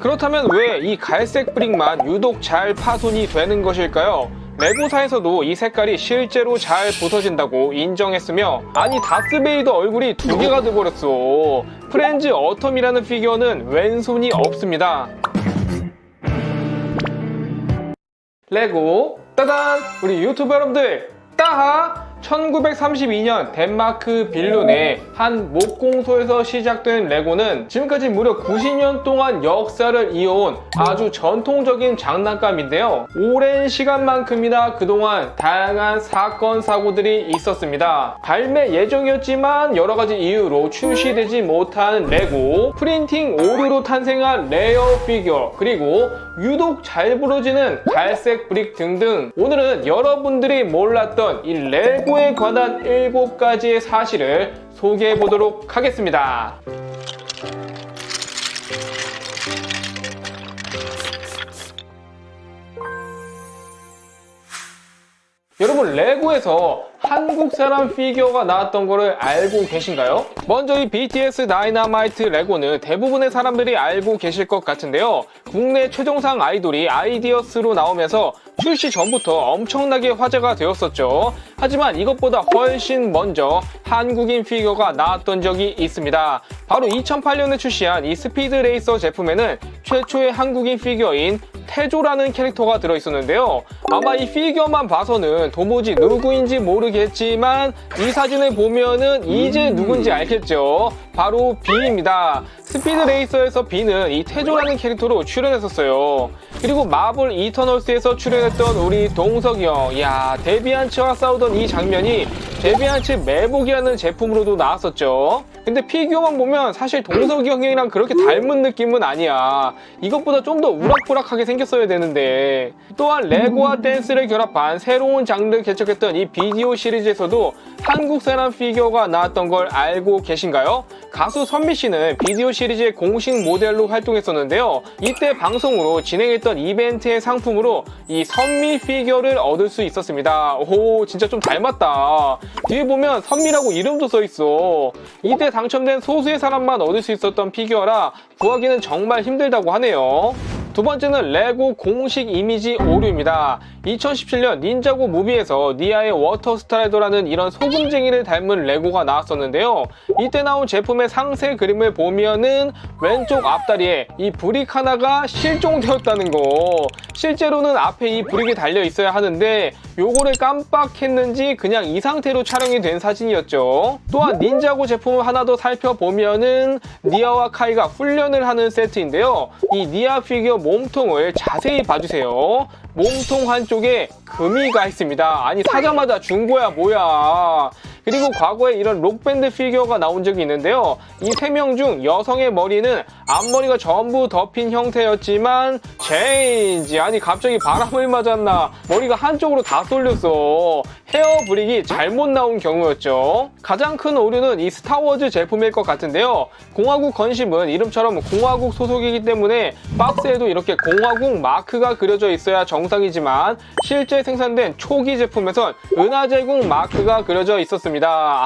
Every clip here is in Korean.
그렇다면 왜 이 갈색 브릭만 유독 잘 파손이 되는 것일까요? 레고사에서도 이 색깔이 실제로 잘 부서진다고 인정했으며 아니 다스베이더 얼굴이 두 개가 돼버렸어. 프렌즈 어텀이라는 피규어는 왼손이 없습니다. 레고 따단! 우리 유튜브 여러분들 따하 1932년 덴마크 빌룬의 한 목공소에서 시작된 레고는 지금까지 무려 90년 동안 역사를 이어온 아주 전통적인 장난감인데요. 오랜 시간만큼이나 그동안 다양한 사건, 사고들이 있었습니다. 발매 예정이었지만 여러 가지 이유로 출시되지 못한 레고, 프린팅 오류로 탄생한 레어 피규어, 그리고 유독 잘 부러지는 갈색 브릭 등등 오늘은 여러분들이 몰랐던 이 레고 에 관한 7가지의 사실을 소개해 보도록 하겠습니다. 여러분 레고에서 한국 사람 피규어가 나왔던 거를 알고 계신가요? 먼저 이 BTS 다이너마이트 레고는 대부분의 사람들이 알고 계실 것 같은데요. 국내 최정상 아이돌이 아이디어스로 나오면서 출시 전부터 엄청나게 화제가 되었었죠. 하지만 이것보다 훨씬 먼저 한국인 피규어가 나왔던 적이 있습니다. 바로 2008년에 출시한 이 스피드 레이서 제품에는 최초의 한국인 피규어인 태조라는 캐릭터가 들어있었는데요. 아마 이 피규어만 봐서는 도무지 누구인지 모르겠지만 이 사진을 보면은 이제 누군지 알겠죠. 바로 비입니다. 스피드 레이서에서 비는 이 태조라는 캐릭터로 출연했었어요. 그리고 마블 이터널스에서 출연했던 우리 동석이 형. 이야, 데비안츠와 싸우던 이 장면이 데비안츠 매복이라는 제품으로도 나왔었죠. 근데 피규어만 보면 사실 동석이 형이랑 그렇게 닮은 느낌은 아니야. 이것보다 좀 더 우락부락하게 생겼어야 되는데. 또한 레고와 댄스를 결합한 새로운 장르를 개척했던 이 비디오 시리즈에서도 한국 사람 피규어가 나왔던 걸 알고 계신가요? 가수 선미 씨는 비디오 시리즈의 공식 모델로 활동했었는데요. 이때 방송으로 진행했던 이벤트의 상품으로 이 선미 피규어를 얻을 수 있었습니다. 오, 진짜 좀 닮았다. 뒤에 보면 선미라고 이름도 써 있어. 이때 당첨된 소수의 사람만 얻을 수 있었던 피규어라 구하기는 정말 힘들다고 하네요. 두 번째는 레고 공식 이미지 오류입니다. 2017년 닌자고 무비에서 니아의 워터 스트라이더라는 이런 소금쟁이를 닮은 레고가 나왔었는데요. 이때 나온 제품의 상세 그림을 보면은 왼쪽 앞다리에 이 브릭 하나가 실종되었다는 거. 실제로는 앞에 이 브릭이 달려 있어야 하는데 요거를 깜빡했는지 그냥 이 상태로 촬영이 된 사진이었죠. 또한 닌자고 제품을 하나 더 살펴보면은 니아와 카이가 훈련을 하는 세트인데요. 이 니아 피규어 몸통을 자세히 봐주세요. 몸통 한쪽에 금이가 있습니다. 아니 사자마자 중고야 뭐야. 그리고 과거에 이런 록밴드 피규어가 나온 적이 있는데요. 이 세 명 중 여성의 머리는 앞머리가 전부 덮인 형태였지만 체인지 아니 갑자기 바람을 맞았나 머리가 한쪽으로 다 쏠렸어. 헤어 브릭이 잘못 나온 경우였죠. 가장 큰 오류는 이 스타워즈 제품일 것 같은데요. 공화국 건심은 이름처럼 공화국 소속이기 때문에 박스에도 이렇게 공화국 마크가 그려져 있어야 정상이지만 실제 생산된 초기 제품에선 은하제국 마크가 그려져 있었습니다.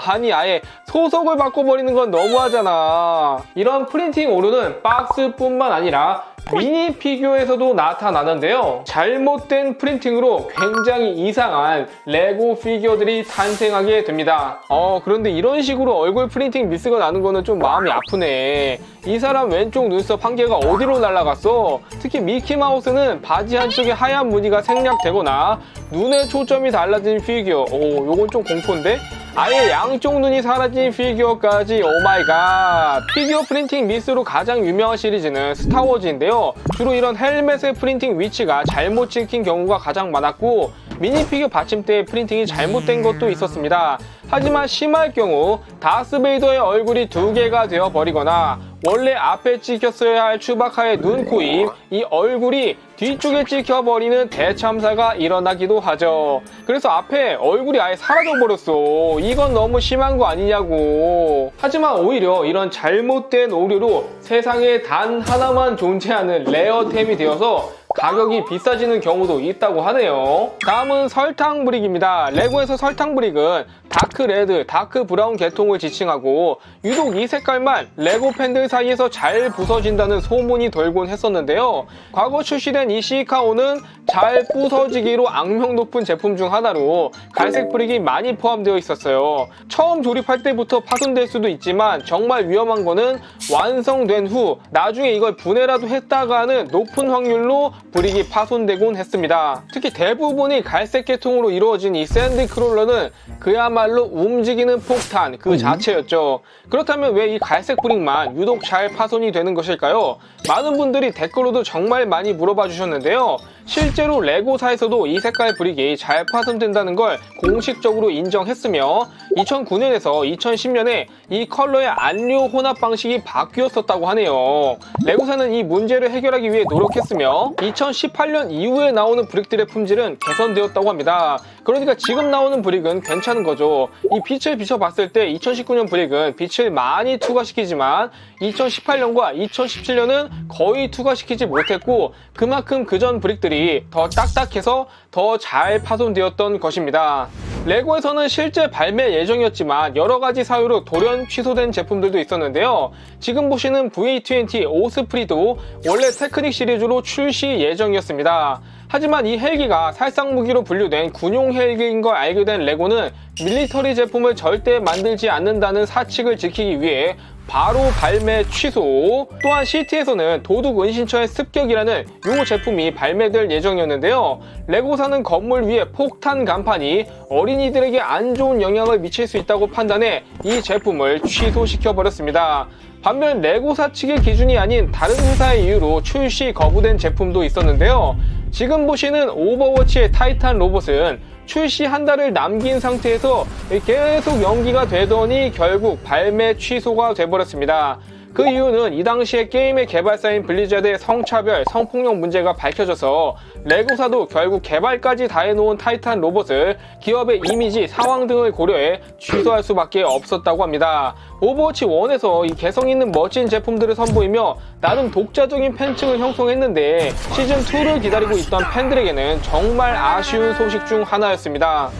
아니 아예 소속을 바꿔버리는 건 너무하잖아. 이런 프린팅 오류는 박스뿐만 아니라 미니 피규어에서도 나타나는데요. 잘못된 프린팅으로 굉장히 이상한 레고 피규어들이 탄생하게 됩니다. 어, 그런데 이런 식으로 얼굴 프린팅 미스가 나는 거는 좀 마음이 아프네. 이 사람 왼쪽 눈썹 한 개가 어디로 날아갔어? 특히 미키마우스는 바지 한쪽에 하얀 무늬가 생략되거나 눈의 초점이 달라진 피규어. 오, 요건 좀 공포인데? 아예 양쪽 눈이 사라진 피규어까지 오마이갓 피규어 프린팅 미스로 가장 유명한 시리즈는 스타워즈인데요 주로 이런 헬멧의 프린팅 위치가 잘못 찍힌 경우가 가장 많았고 미니 피규어 받침대의 프린팅이 잘못된 것도 있었습니다. 하지만 심할 경우 다스베이더의 얼굴이 두 개가 되어 버리거나 원래 앞에 찍혔어야 할 추바카의 눈, 코, 입, 이 얼굴이 뒤쪽에 찍혀버리는 대참사가 일어나기도 하죠. 그래서 앞에 얼굴이 아예 사라져버렸어. 이건 너무 심한 거 아니냐고. 하지만 오히려 이런 잘못된 오류로 세상에 단 하나만 존재하는 레어템이 되어서 가격이 비싸지는 경우도 있다고 하네요. 다음은 설탕 브릭입니다. 레고에서 설탕 브릭은 다크 레드, 다크 브라운 계통을 지칭하고 유독 이 색깔만 레고 팬들 사이에서 잘 부서진다는 소문이 돌곤 했었는데요. 과거 출시된 이 시카오는 잘 부서지기로 악명 높은 제품 중 하나로 갈색 브릭이 많이 포함되어 있었어요. 처음 조립할 때부터 파손될 수도 있지만 정말 위험한 거는 완성된 후 나중에 이걸 분해라도 했다가는 높은 확률로 브릭이 파손되곤 했습니다. 특히 대부분이 갈색 계통으로 이루어진 이 샌드 크롤러는 그야말로 움직이는 폭탄 그 자체였죠. 그렇다면 왜 이 갈색 브릭만 유독 잘 파손이 되는 것일까요? 많은 분들이 댓글로도 정말 많이 물어봐 주셨는데요. 실제로 레고사에서도 이 색깔 브릭이 잘 파손된다는 걸 공식적으로 인정했으며 2009년에서 2010년에 이 컬러의 안료 혼합 방식이 바뀌었었다고 하네요. 레고사는 이 문제를 해결하기 위해 노력했으며 2018년 이후에 나오는 브릭들의 품질은 개선되었다고 합니다. 그러니까 지금 나오는 브릭은 괜찮은 거죠. 이 빛을 비춰봤을 때 2019년 브릭은 빛을 많이 투과시키지만 2018년과 2017년은 거의 투과시키지 못했고 그만큼 그전 브릭들이 더 딱딱해서 더 잘 파손되었던 것입니다. 레고에서는 실제 발매 예정이었지만 여러 가지 사유로 돌연 취소된 제품들도 있었는데요. 지금 보시는 V20 오스프리도 원래 테크닉 시리즈로 출시 예정이었습니다. 하지만 이 헬기가 살상 무기로 분류된 군용 헬기인 걸 알게 된 레고는 밀리터리 제품을 절대 만들지 않는다는 사칙을 지키기 위해 바로 발매 취소. 또한 시티에서는 도둑 은신처의 습격이라는 요 제품이 발매될 예정이었는데요. 레고사는 건물 위에 폭탄 간판이 어린이들에게 안 좋은 영향을 미칠 수 있다고 판단해 이 제품을 취소시켜 버렸습니다. 반면 레고사 측의 기준이 아닌 다른 회사의 이유로 출시 거부된 제품도 있었는데요. 지금 보시는 오버워치의 타이탄 로봇은 출시 한 달을 남긴 상태에서 계속 연기가 되더니 결국 발매 취소가 돼버렸습니다. 그 이유는 이 당시에 게임의 개발사인 블리자드의 성차별, 성폭력 문제가 밝혀져서 레고사도 결국 개발까지 다 해놓은 타이탄 로봇을 기업의 이미지, 상황 등을 고려해 취소할 수밖에 없었다고 합니다. 오버워치 1에서 이 개성 있는 멋진 제품들을 선보이며 나름 독자적인 팬층을 형성했는데 시즌2를 기다리고 있던 팬들에게는 정말 아쉬운 소식 중 하나였습니다.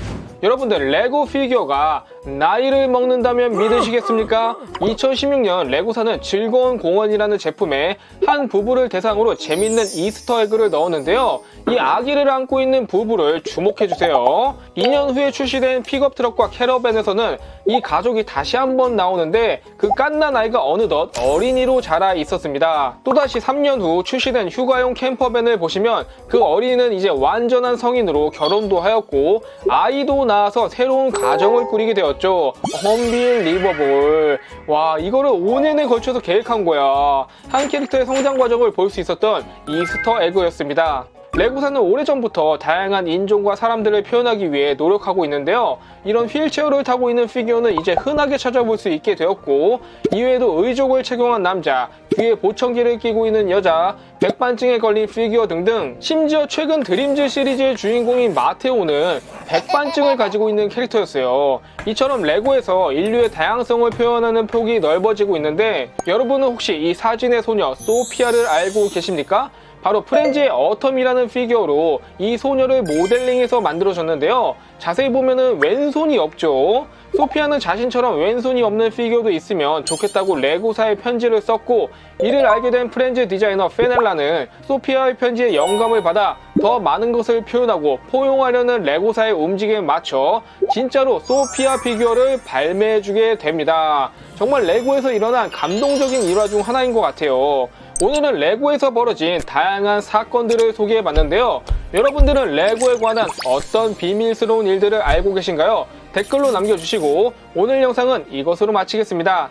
여러분들 레고 피규어가 나이를 먹는다면 믿으시겠습니까? 2016년 레고사는 즐거운 공원이라는 제품에 한 부부를 대상으로 재밌는 이스터 에그를 넣었는데요. 이 아기를 안고 있는 부부를 주목해주세요. 2년 후에 출시된 픽업 트럭과 캐러밴에서는 이 가족이 다시 한번 나오는데 그 깐난 아이가 어느덧 어린이로 자라 있었습니다. 또다시 3년 후 출시된 휴가용 캠퍼밴을 보시면 그 어린이는 이제 완전한 성인으로 결혼도 하였고 아이도 낳아서 새로운 가정을 꾸리게 되었죠. 험빌 리버볼. 와 이거를 5년에 걸쳐서 계획한 거야. 한 캐릭터의 성장 과정을 볼 수 있었던 이스터 에그였습니다. 레고사는 오래전부터 다양한 인종과 사람들을 표현하기 위해 노력하고 있는데요. 이런 휠체어를 타고 있는 피규어는 이제 흔하게 찾아볼 수 있게 되었고 이외에도 의족을 착용한 남자, 귀에 보청기를 끼고 있는 여자, 백반증에 걸린 피규어 등등 심지어 최근 드림즈 시리즈의 주인공인 마테오는 백반증을 가지고 있는 캐릭터였어요. 이처럼 레고에서 인류의 다양성을 표현하는 폭이 넓어지고 있는데 여러분은 혹시 이 사진의 소녀 소피아를 알고 계십니까? 바로 프렌즈의 어텀이라는 피규어로 이 소녀를 모델링해서 만들어졌는데요. 자세히 보면은 왼손이 없죠. 소피아는 자신처럼 왼손이 없는 피규어도 있으면 좋겠다고 레고사의 편지를 썼고 이를 알게 된 프렌즈 디자이너 페넬라는 소피아의 편지에 영감을 받아 더 많은 것을 표현하고 포용하려는 레고사의 움직임에 맞춰 진짜로 소피아 피규어를 발매해주게 됩니다. 정말 레고에서 일어난 감동적인 일화 중 하나인 것 같아요. 오늘은 레고에서 벌어진 다양한 사건들을 소개해 봤는데요. 여러분들은 레고에 관한 어떤 비밀스러운 일들을 알고 계신가요? 댓글로 남겨주시고 오늘 영상은 이것으로 마치겠습니다.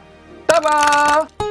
따바!